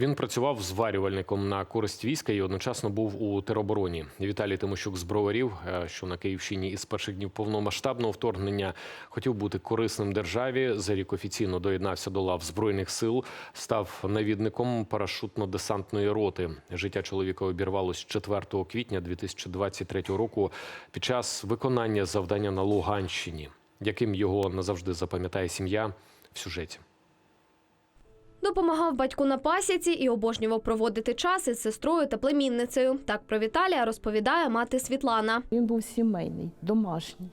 Він працював зварювальником на користь війська і одночасно був у теробороні. Віталій Тимощук з броварів, е, що на Київщині із перших днів повномасштабного вторгнення хотів бути корисним державі. За рік офіційно доєднався до лав збройних сил, став навідником парашутно-десантної роти. Життя чоловіка обірвалось 4 квітня 2023 року під час виконання завдання на Луганщині, яким його назавжди запам'ятає сім'я в сюжеті. Допомагав батьку на пасіці і обожнював проводити час із сестрою та племінницею. Так про Віталія розповідає мати Світлана. Він був сімейний, домашній.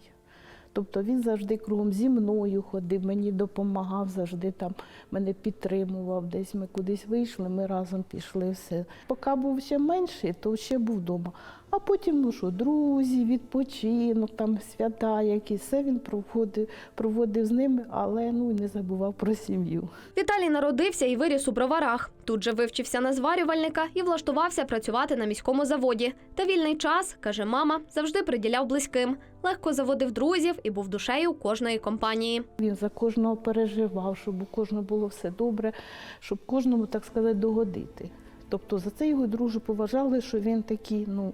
Тобто він завжди кругом зі мною ходив, мені допомагав, завжди там мене підтримував. Десь ми кудись вийшли, ми разом пішли. Все. Поки був ще менший, то ще був вдома. А потім, ну що, друзі, відпочинок, там свята якісь, все він проводив, проводив з ними, але ну не забував про сім'ю. Віталій народився і виріс у броварах. Тут же вивчився на зварювальника і влаштувався працювати на міському заводі. Та вільний час, каже мама, завжди приділяв близьким. Легко заводив друзів і був душею кожної компанії. Він за кожного переживав, щоб у кожного було все добре, щоб кожному, так сказати, догодити. Тобто за це його дружу поважали, що він такий, ну,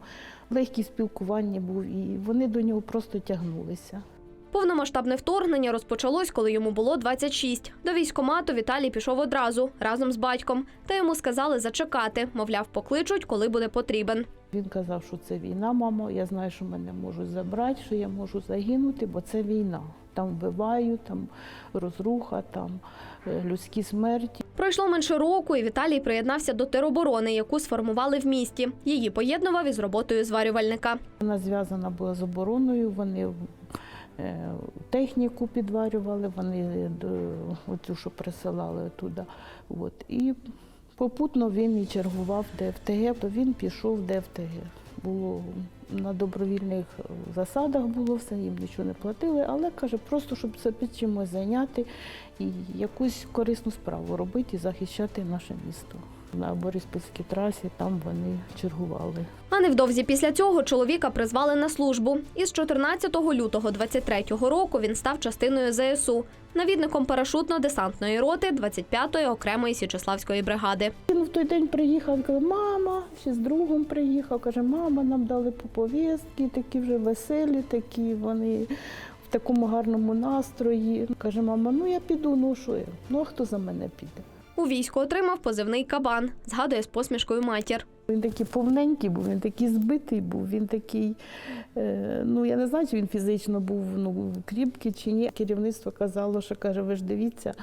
легкий в спілкуванні був, і вони до нього просто тягнулися. Повномасштабне вторгнення розпочалось, коли йому було 26. До військкомату Віталій пішов одразу разом з батьком. Та йому сказали зачекати, мовляв, покличуть, коли буде потрібен. Він казав, що це війна, мамо. Я знаю, що мене можуть забрати, що я можу загинути, бо це війна. Там вбивають, там розруха, там е, людські смерті. Пройшло менше року, і Віталій приєднався до тероборони, яку сформували в місті. Її поєднував із роботою зварювальника. Вона зв'язана була з обороною. Вони е, техніку підварювали, вони е, оцю, що присилали туди. От. І попутно він і чергував ДФТГ, то він пішов в ДФТГ. Було на добровільних е, засадах було все, їм нічого не платили, але каже, просто щоб себе чимось зайняти і якусь корисну справу робити і захищати наше місто. На Бориспільській трасі там вони чергували. А невдовзі після цього чоловіка призвали на службу. І з 14 лютого 23-го року він став частиною ЗСУ, навідником парашутно-десантної роти 25-ї окремої Січеславської бригади. Він в той день приїхав, каже, мама, ще з другом приїхав, каже, мама, нам дали по повістки, такі вже веселі, такі вони в такому гарному настрої. Каже, мама, ну я піду, ну що я? Ну а хто за мене піде? У війську отримав позивний кабан, згадує з посмішкою матір. Він такий повненький був, він такий збитий був, він такий, е, ну я не знаю, чи він фізично був ну, кріпкий чи ні. Керівництво казало, що каже, ви ж дивіться,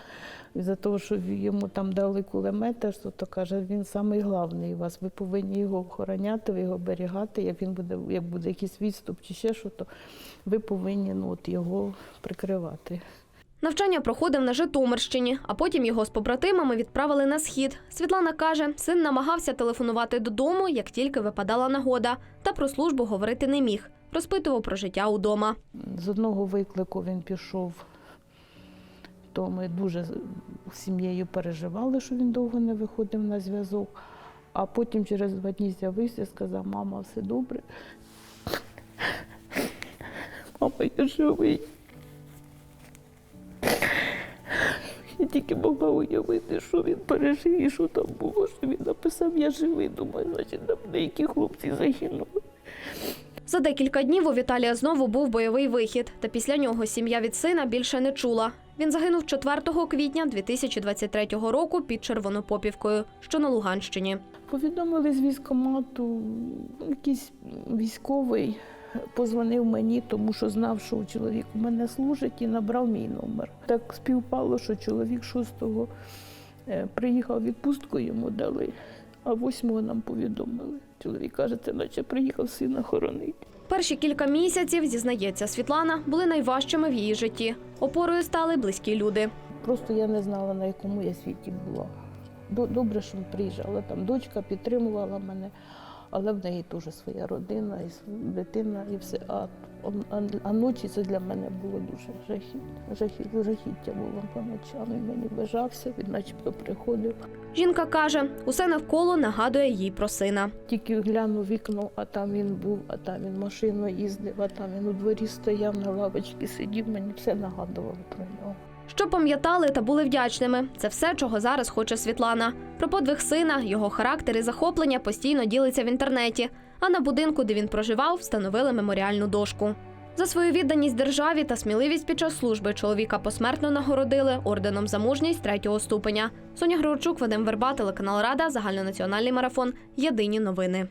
за того, що йому там дали кулемети, що то каже, він самий головний у вас. Ви повинні його охороняти, ви його оберігати. Як він буде, як буде якийсь відступ чи ще що, то ви повинні ну, от, його прикривати. Навчання проходив на Житомирщині, а потім його з побратимами відправили на схід. Світлана каже, син намагався телефонувати додому, як тільки випадала нагода, та про службу говорити не міг. Розпитував про життя удома. З одного виклику він пішов, то ми дуже сім'єю переживали, що він довго не виходив на зв'язок. А потім через два дні з'явився і сказав, мама, все добре. Мама, я живий. Тільки могла уявити, що він пережив і що там було, що він написав, я живий. Думаю, значить, там деякі хлопці загинули. За декілька днів у Віталія знову був бойовий вихід, та після нього сім'я від сина більше не чула. Він загинув 4 квітня 2023 року під Червонопопівкою, що на Луганщині. Повідомили з військкомату, якийсь військовий позвонив мені, тому що знав, що чоловік у мене служить і набрав мій номер. Так співпало, що чоловік 6-го е, приїхав відпустку, йому дали, а 8-го нам повідомили. Чоловік каже, це наче приїхав сина хоронити. Перші кілька місяців, зізнається Світлана, були найважчими в її житті. Опорою стали близькі люди. Просто я не знала, на якому я світі була. До- Добре, що приїжджала там. Дочка підтримувала мене, але в неї теж своя родина, і дитина, і все. А, а, а ночі це для мене було дуже жахіття. Жахіття, жахіття було по ночам. Він мені бажався, він начебто приходив. Жінка каже, усе навколо нагадує їй про сина. Тільки глянув вікно, а там він був, а там він машиною їздив, а там він у дворі стояв на лавочці, сидів, мені все нагадувало про нього. Щоб пам'ятали та були вдячними. Це все, чого зараз хоче Світлана. Про подвиг сина, його характер і захоплення постійно ділиться в інтернеті. А на будинку, де він проживав, встановили меморіальну дошку. За свою відданість державі та сміливість під час служби чоловіка посмертно нагородили орденом за мужність третього ступеня. Соня Грорчук, Вадим Верба, телеканал Рада, загальнонаціональний марафон. Єдині новини.